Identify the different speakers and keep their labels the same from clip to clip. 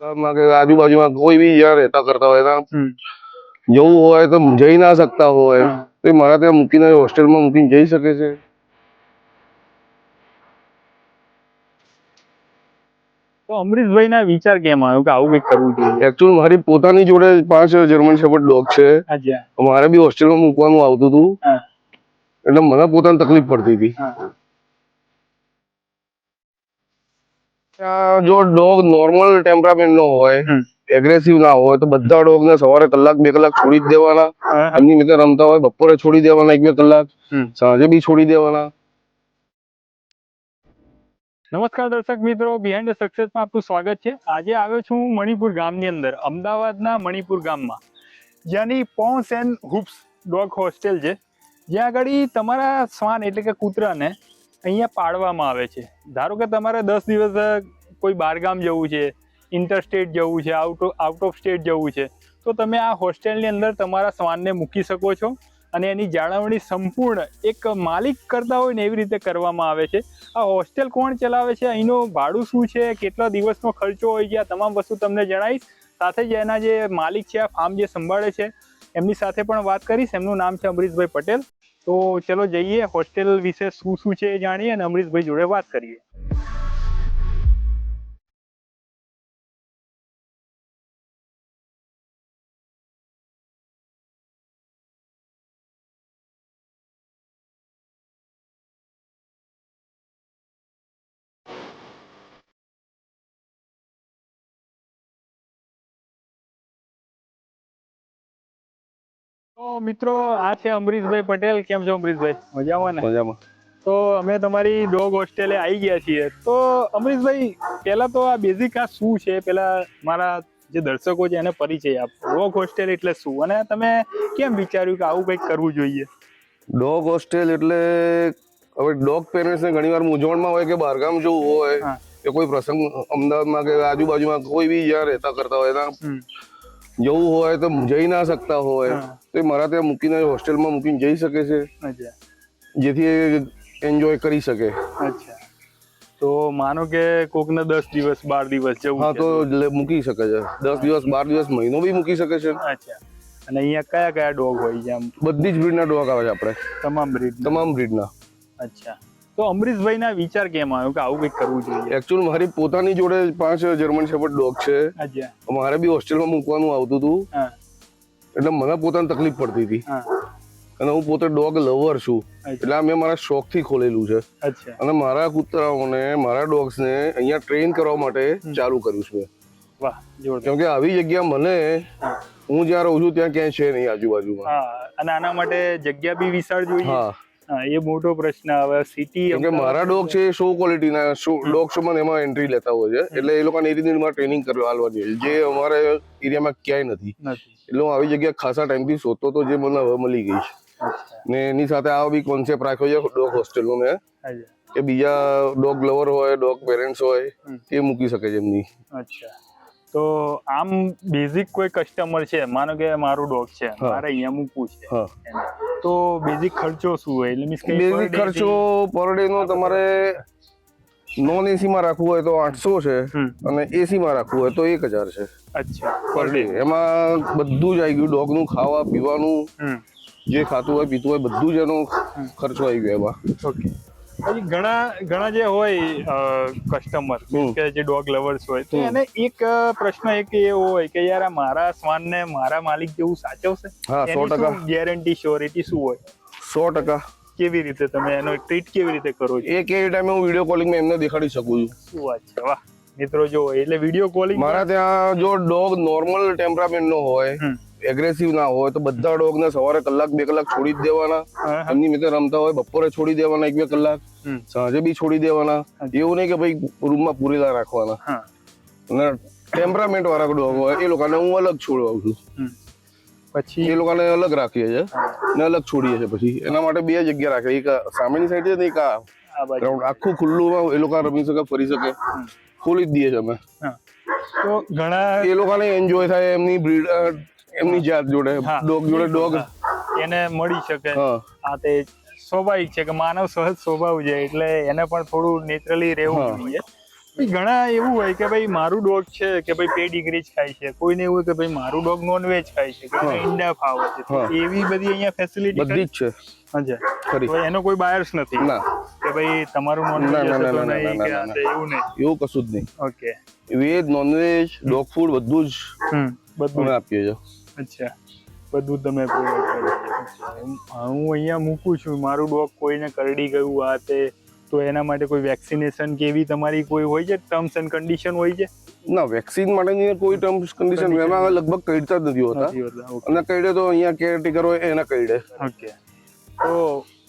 Speaker 1: ગામમાં કે આજુબાજુમાં કોઈ બી જ્યાં રહેતા કરતા હોય ત્યાં જવું હોય તો જઈ ના શકતા હોય. તો એ મારા ત્યાં મૂકીને હોસ્ટેલમાં મૂકીને જઈ શકે છે.
Speaker 2: તો અમરીશભાઈ ના વિચાર કેમ આવ્યો કે આવું કંઈક કરવું જોઈએ?
Speaker 1: એકચુઅલ મારી પોતાની જોડે પાંચ જર્મન શેપર્ડ ડોગ છે. મારે બી હોસ્ટેલમાં મૂકવાનું આવતું હતું. એટલે મને પોતાની તકલીફ પડતી હતી. જો ડોગ નોર્મલ ટેમ્પરામેન્ટ નો હોય એગ્રેસિવ ના હોય તો બધા ડોગ ને સવારે કલાક બે કલાક છોડી જ દેવાના. એમની રીતે રમતા હોય બપોરે છોડી દેવાના એક બે કલાક. સાંજે બી છોડી દેવાના.
Speaker 2: નમસ્કાર દર્શક મિત્રો બિહાઇન્ડ ધ સક્સેસમાં આપનું સ્વાગત છે. આજે આવ્યો છું મણિપુર ગામની અંદર અમદાવાદના મણિપુર ગામમાં. જ્યાંની Pons and Hoops dog hostel છે. જ્યાં આગળ તમારા શ્વાન એટલે કે કૂતરાને અહીંયા પાડવામાં આવે છે. ધારો કે તમારે દસ દિવસ કોઈ બહારગામ જવું છે ઇન્ટરસ્ટેટ જવું છે આઉટ આઉટ ઓફ સ્ટેટ જવું છે, તો તમે આ હોસ્ટેલની અંદર તમારા શ્વાનને મૂકી શકો છો અને એની જાળવણી સંપૂર્ણ એક માલિક કરતા હોય ને એવી રીતે કરવામાં આવે છે. આ હોસ્ટેલ કોણ ચલાવે છે? અહીંનું ભાડું શું છે? કેટલા દિવસનો ખર્ચો હોય છે? આ તમામ વસ્તુ તમને જણાવીશ. સાથે જ એના જે માલિક છે, આ ફાર્મ જે સંભાળે છે, એમની સાથે પણ વાત કરીશ. એમનું નામ છે અમરીશભાઈ પટેલ. તો ચલો જઈએ. હોસ્ટેલ વિશે શું શું છે એ જાણીએ અને અમરીશભાઈ જોડે વાત કરીએ. તો મિત્રો આ છે અમરીશભાઈ પટેલ. કેમ છો અમરીશભાઈ? મજામાં ને?
Speaker 1: મજામાં.
Speaker 2: તો અમે તમારી ડોગ હોસ્ટેલે આવી ગયા છીએ. તો અમરીશભાઈ પહેલા તો આ બેઝિક આ શું છે? પેલા મારા જે દર્શકો છે એને પરિચય આપ. ડોગ હોસ્ટેલ એટલે શું? અને તમે કેમ વિચાર્યું કે આવું કંઈક કરવું જોઈએ?
Speaker 1: ડોગ હોસ્ટેલ એટલે હવે ડોગ પેરેન્ટ્સ ને ઘણી વાર મૂંઝવણમાં હોય કે બહારગામ જવું હોય કે કોઈ પ્રસંગ અમદાવાદમાં કે આજુબાજુમાં કોઈ બી જ્યાં રહેતા કરતા હોય ત્યાં
Speaker 2: હમ.
Speaker 1: જવું હોય તો જઈ ના શકતા હોય. તો એ મારા ત્યાં મૂકીને હોસ્ટેલમાં મૂકીને જઈ શકે છે. જેથી એ એન્જોય કરી શકે.
Speaker 2: અચ્છા. તો માનો કે કોકને દસ દિવસ બાર દિવસ જવું
Speaker 1: હા તો મૂકી શકે છે. દસ દિવસ બાર દિવસ મહિનો બી મૂકી શકે છે.
Speaker 2: અચ્છા. અને અહીંયા કયા કયા ડોગ હોય છે આમ?
Speaker 1: બધી જ બ્રીડના ડોગ આવે છે આપણે.
Speaker 2: તમામ બ્રીડ
Speaker 1: તમામ બ્રીડના
Speaker 2: અચ્છા. તો અમરીશભાઈ ના વિચાર કેમ આવ્યો કે આવું કંઈક કરવું જોઈએ?
Speaker 1: એકચ્યુઅલ મારી પોતાની જોડે પાંચ જર્મન શેપર્ડ ડોગ છે. મારે બી હોસ્ટેલમાં મૂકવાનું આવતું હતું. એટલે મને પોતાને તકલીફ પડતી હતી. અને હું પોતે ડોગ લવર છું. એટલે મેં મારા શોખથી ખોલેલું છે. અને મારા કૂતરાઓને મારા ડોગ્સને અહીંયા ટ્રેન કરવા માટે ચાલુ કર્યું છે
Speaker 2: કેમકે
Speaker 1: કેમ કે આવી જગ્યા મને હું. જ્યાં રહું છું ત્યાં ક્યાંય છે નહીં આજુબાજુમાં.
Speaker 2: અને આના માટે જગ્યા બી વિશાળ જોઈએ? એ મોટો પ્રશ્ન આવે. સિટી
Speaker 1: કે મારા ડોગ છે શો ક્વોલિટીના શો ડોગ શોમાં એમાં એન્ટ્રી લેતા હોય છે. એટલે એ લોકોને એ રીતે મારે ટ્રેનિંગ કરવા આલવાની જોઈએ. જે અમારે એરિયામાં ક્યાંય નથી. એટલે હું આવી જગ્યા ખાસા ટાઈમથી શોધતો તો જે મને હવે મળી ગઈ છે. ને એની સાથે આવો બી કોન્સેપ્ટ રાખ્યો છે ડોગ હોસ્ટેલનો મેં. કે બીજા ડોગ લવર હોય ડોગ પેરેન્ટ્સ હોય એ મૂકી શકે છે એમની.
Speaker 2: અચ્છા. તો આમ બેઝિક કોઈ કસ્ટમર છે માનો કે મારું ડોગ છે મારે અહીંયા મૂકવું છે તો બેઝિક ખર્ચો શું હોય? એટલે મીન્સ કે
Speaker 1: બેઝિક ખર્ચો પર ડે નો તમારે નોન એસી માં રાખવું હોય તો આઠસો છે અને એસી માં રાખવું હોય તો એક હજાર છે.
Speaker 2: અચ્છા
Speaker 1: પર ડે એમાં બધું જ આવી ગયું ડોગનું ખાવા પીવાનું જે ખાતું હોય પીતું હોય બધું જ એનો ખર્ચો આવી ગયો એમાં.
Speaker 2: ઓકે પછી ઘણા ઘણા જે હોય કસ્ટમર કે જે ડોગ લવર્સ હોય તો એને એક પ્રશ્ન એક એવો હોય કે યાર આ મારા શ્વાનને મારા માલિક જેવું સાચવશે?
Speaker 1: હા સો ટકા.
Speaker 2: ગેરંટી શ્યોરિટી શું હોય?
Speaker 1: સો ટકા.
Speaker 2: કેવી રીતે તમે એનો ટ્રીટ કેવી રીતે કરો છો?
Speaker 1: એ કેવી ટાઈમે હું વીડિયો કોલિંગમાં એમને દેખાડી શકું છું.
Speaker 2: શું વાત છે વાહ. મિત્રો જો એટલે વીડિયો કોલિંગ
Speaker 1: મારા ત્યાં જો ડોગ નોર્મલ ટેમ્પરામેન્ટ નો હોય. એગ્રેસિવ ના હોય તો બધા ડોગ ને સવારે કલાક બે કલાક છોડી જ દેવાના. એમની મિત્ર રમતા હોય બપોરે છોડી દેવાના એક બે કલાક. સાંજે બી છોડી દેવાના. એવું નહીં કે ભાઈ રૂમમાં પૂરેલા રાખવાના. અને ટેમ્પરામેન્ટ વાળા ડોગ હોય એ લોકોને હું અલગ છોડવાઉં છું.
Speaker 2: પછી
Speaker 1: એ લોકોને અલગ રાખીએ છીએ ને અલગ છોડીએ છીએ પછી. એના માટે બે જગ્યા રાખે. એક સામેની સાઈડ છે ને એક આ
Speaker 2: આ
Speaker 1: ગ્રાઉન્ડ આખું ખુલ્લું એ લોકો રમી શકે ફરી શકે. ખોલી જ દઈએ છીએ અમે.
Speaker 2: તો ઘણા
Speaker 1: એ લોકોને એન્જોય થાય એમની બ્રીડ એમની જાત જોડે. ડોગ જોડે ડોગ.
Speaker 2: એને મળી શકે. આ તે સ્વાભાવિક છે કે માનવ સહજ સ્વભાવ છે એટલે એને પણ થોડું નેચરલી રહેવું જોઈએ. ઘણા એવું હોય કે ભાઈ મારું ડોગ છે કે ભાઈ પેડિગ્રી જ ખાય છે કોઈને એવું કે ભાઈ મારું ડોગ નોનવેજ ખાય છે કોઈને ઈંડા ફાવે છે. એવી બધી અહીંયા ફેસિલિટી
Speaker 1: બધી જ છે. હા
Speaker 2: તો એનો કોઈ બાયર્સ નથી.
Speaker 1: ના.
Speaker 2: કે ભાઈ તમારું
Speaker 1: ના,
Speaker 2: નોનવેજ
Speaker 1: ના,
Speaker 2: હશે તો નહીં કે. એવું નહીં.
Speaker 1: એવું કશું જ નહીં.
Speaker 2: Okay
Speaker 1: veg non veg dog food બધું જ
Speaker 2: બધું
Speaker 1: આપીએ છીએ.
Speaker 2: અચ્છા બધું તમે. હું અહીંયા મૂકું છું. મારું ડોગ કોઈને કરડી ગયું આ તે તો એના માટે કોઈ વેક્સિનેશન કે એવી તમારી કોઈ હોય છે? ટર્મ્સ એન્ડ કન્ડિશન હોય છે?
Speaker 1: ના વેક્સિન માટેની કોઈ ટર્મ્સ કન્ડિશન એમાં લગભગ કઈડતા જ નથી હોતા. અને કઈડે તો અહીંયા કેરટેકર હોય એના કઈડે.
Speaker 2: ઓકે. તો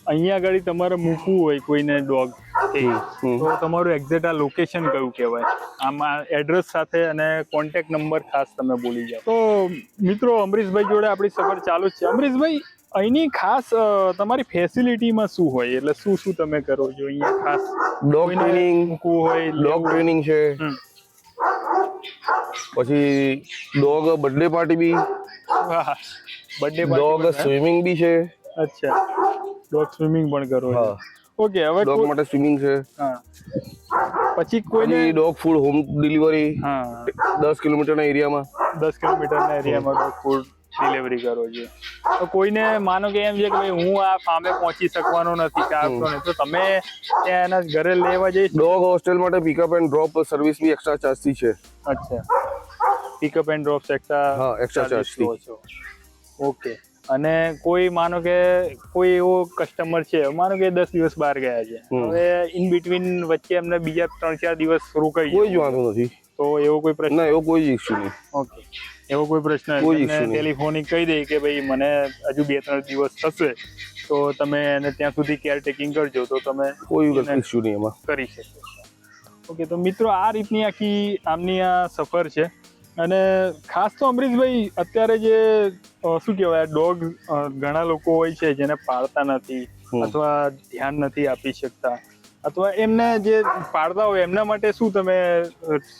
Speaker 2: અહીંયા આગળ તમારે મૂકવું હોય કોઈને ડોગ. તો તમારું એક્ઝેક્ટ આ લોકેશન કયું કહેવાય? આમાં એડ્રેસ સાથે અને કોન્ટેક્ટ નંબર ખાસ તમે બોલી જાઓ. તો મિત્રો અમરીશભાઈ જોડે આપણી સફર ચાલુ જ છે. અમરીશભાઈ અહીંની ખાસ તમારી ફેસિલિટીમાં શું હોય? એટલે શું શું તમે કરો છો? અહીંયા ખાસ
Speaker 1: ડોગ ટ્રેનિંગ
Speaker 2: મૂકવું હોય
Speaker 1: ડોગ ટ્રેનિંગ છે. પછી ડોગ બર્થડે પાર્ટી બી.
Speaker 2: બર્થડે
Speaker 1: ડોગ સ્વિમિંગ બી છે.
Speaker 2: અચ્છા. ડોગ સ્વિમિંગ પણ કરો
Speaker 1: હા.
Speaker 2: ઓકે હવે
Speaker 1: ડોગ માટે સ્વિમિંગ છે.
Speaker 2: હા. પછી કોઈને
Speaker 1: ડોગ ફૂડ હોમ ડિલિવરી
Speaker 2: હા.
Speaker 1: દસ કિલોમીટરના એરિયામાં.
Speaker 2: દસ કિલોમીટરના એરિયામાં ડોગ ફૂડ ડિલિવરી કરો છો. તો કોઈને માનો કે એમ છે કે ભાઈ હું આ ફાર્મે પહોંચી શકવાનો નથી કે આપતો નહીં. તો તમે ત્યાં એના ઘરે લેવા જઈ
Speaker 1: ડોગ હોસ્ટેલ માટે પિકઅપ એન્ડ ડ્રોપ સર્વિસ બી એક્સ્ટ્રા ચાર્જથી છે.
Speaker 2: અચ્છા. પિકઅપ એન્ડ ડ્રોપ એક્સ્ટ્રા
Speaker 1: હા, એક્સ્ટ્રા charge થી.
Speaker 2: ઓકે અને કોઈ માનો કે કોઈ એવો કસ્ટમર છે માનો કે દસ દિવસ બહાર ગયા છે. હવે ઇન બિટવીન વચ્ચે એમને બીજા ત્રણ ચાર દિવસ રોકાઈ
Speaker 1: કોઈ જ વાંધો નથી.
Speaker 2: તો એવો કોઈ પ્રશ્ન
Speaker 1: એવો કોઈ જ ઇસ્યુ નહીં.
Speaker 2: ઓકે. એવો કોઈ પ્રશ્ન
Speaker 1: કોઈ.
Speaker 2: ટેલિફોનિક કહી દે કે ભાઈ મને હજુ બે ત્રણ દિવસ થશે તો તમે એને ત્યાં સુધી કેર ટેકિંગ કરજો તો તમે
Speaker 1: કોઈ ઇસ્યુ નહીં એમાં.
Speaker 2: કરી શકો ઓકે તો મિત્રો આ રીતની આખી આમની આ સફર છે. અને ખાસ તો અમરીશભાઈ અત્યારે જે શું કહેવાય ડોગ ઘણા લોકો હોય છે જેને પાળતા નથી અથવા ધ્યાન નથી આપી શકતા. અથવા એમને જે પાળતા હોય એમના માટે શું તમે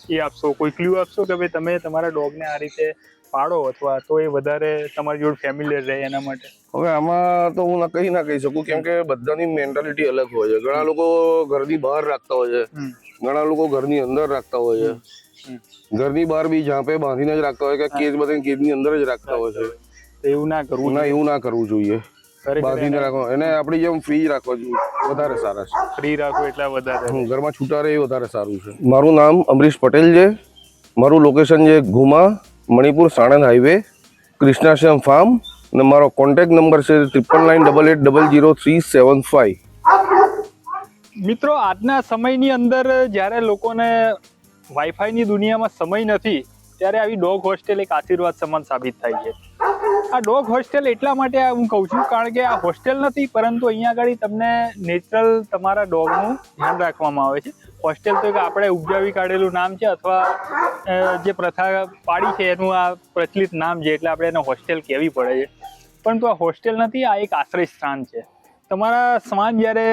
Speaker 2: એ આપશો? કોઈ ક્લ્યુ આપશો કે ભાઈ તમે તમારા ડોગને આ રીતે પાડો અથવા તો એ વધારે તમારી જોડે ફેમિલિયર રહે એના માટે?
Speaker 1: હવે આમાં તો હું ના કહી ના કહી શકું કેમ કે બધાની મેન્ટાલિટી અલગ હોય છે. ઘણા લોકો ઘરની બહાર રાખતા હોય છે. ઘણા લોકો ઘરની અંદર રાખતા હોય છે. ઘરની બહાર બી ઝાંપે બાંધીને જ રાખતા હોય કે કેજ બધાને કેજની અંદર જ રાખતા હોય છે.
Speaker 2: એવું ના કરવું
Speaker 1: ના એવું ના કરવું જોઈએ. બાંધીને રાખો એને આપણી જેમ ફ્રી રાખવા જોઈએ. વધારે સારા છે.
Speaker 2: ફ્રી રાખો એટલા વધારે.
Speaker 1: હું ઘરમાં છૂટા રહે એ વધારે સારું છે. મારું નામ અમરીશ પટેલ છે. મારું લોકેશન છે ઘુમા મણિપુર સાણંદ હાઈવે કૃષ્ણાશ્રમ ફાર્મ અને મારો કોન્ટેક્ટ નંબર છે triple nine double eight double zero three seven five.
Speaker 2: મિત્રો આજના સમયની અંદર જ્યારે લોકોને વાઈફાઈની દુનિયામાં સમય નથી, ત્યારે આવી ડોગ હોસ્ટેલ એક આશીર્વાદ સમાન સાબિત થાય છે. આ ડોગ હોસ્ટેલ એટલા માટે હું કહું છું, કારણ કે આ હોસ્ટેલ નથી, પરંતુ અહીંયા આગળ તમને નેચરલ તમારા ડોગનું ધ્યાન રાખવામાં આવે છે. હોસ્ટેલ તો એક આપણે ઉપજાવી કાઢેલું નામ છે, અથવા જે પ્રથા પાડી છે, એનું આ પ્રચલિત નામ છે, એટલે આપણે એને હોસ્ટેલ કહેવી પડે છે. પરંતુ આ હોસ્ટેલ નથી, આ એક આશ્રય સ્થાન છે. તમારા શ્વાન જ્યારે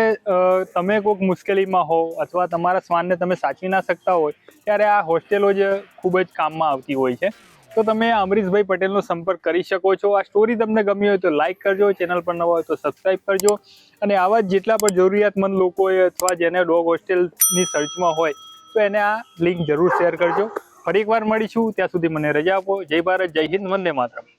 Speaker 2: તમે કોઈક મુશ્કેલીમાં હો અથવા તમારા શ્વાનને તમે સાચવી ના શકતા હોય, ત્યારે આ હોસ્ટેલો જ ખૂબ જ કામમાં આવતી હોય છે. તો તમે અમરીશભાઈ પટેલનો સંપર્ક કરી શકો છો. આ સ્ટોરી તમને ગમી હોય તો લાઇક કરજો, ચેનલ પર નવા હોય તો સબસ્ક્રાઈબ કરજો. અને આવા જ જેટલા પણ જરૂરિયાતમંદ લોકો હોય અથવા જેને ડોગ હોસ્ટેલની સર્ચમાં હોય, તો એને આ લિંક જરૂર શેર કરજો. ફરી એકવાર મળીશું. ત્યાં સુધી મને રજા આપો. જય ભારત, જય હિન્દ, વંદે માતરમ.